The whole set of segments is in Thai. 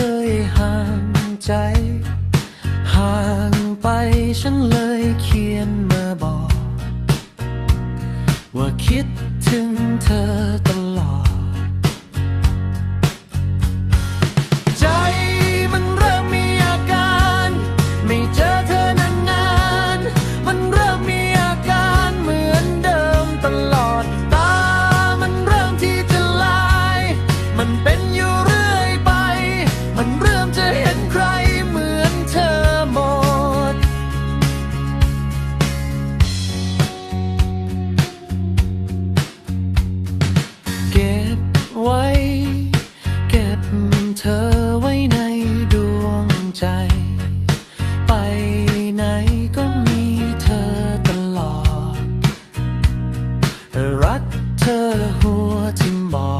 คยห่างใจ ห่างไปฉันเลยเขียนมาบอก ว่าคิด เธอไว้ในดวงใจ ไปไหนก็มีเธอตลอด รักเธอหัวทิ่มบอก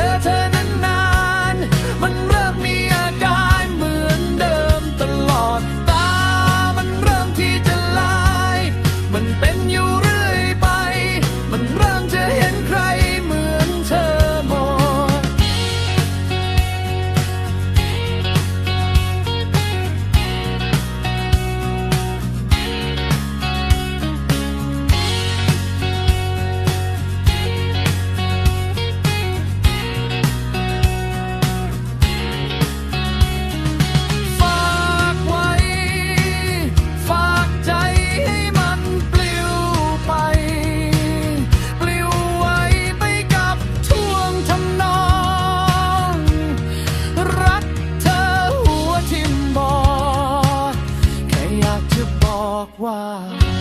certain 话。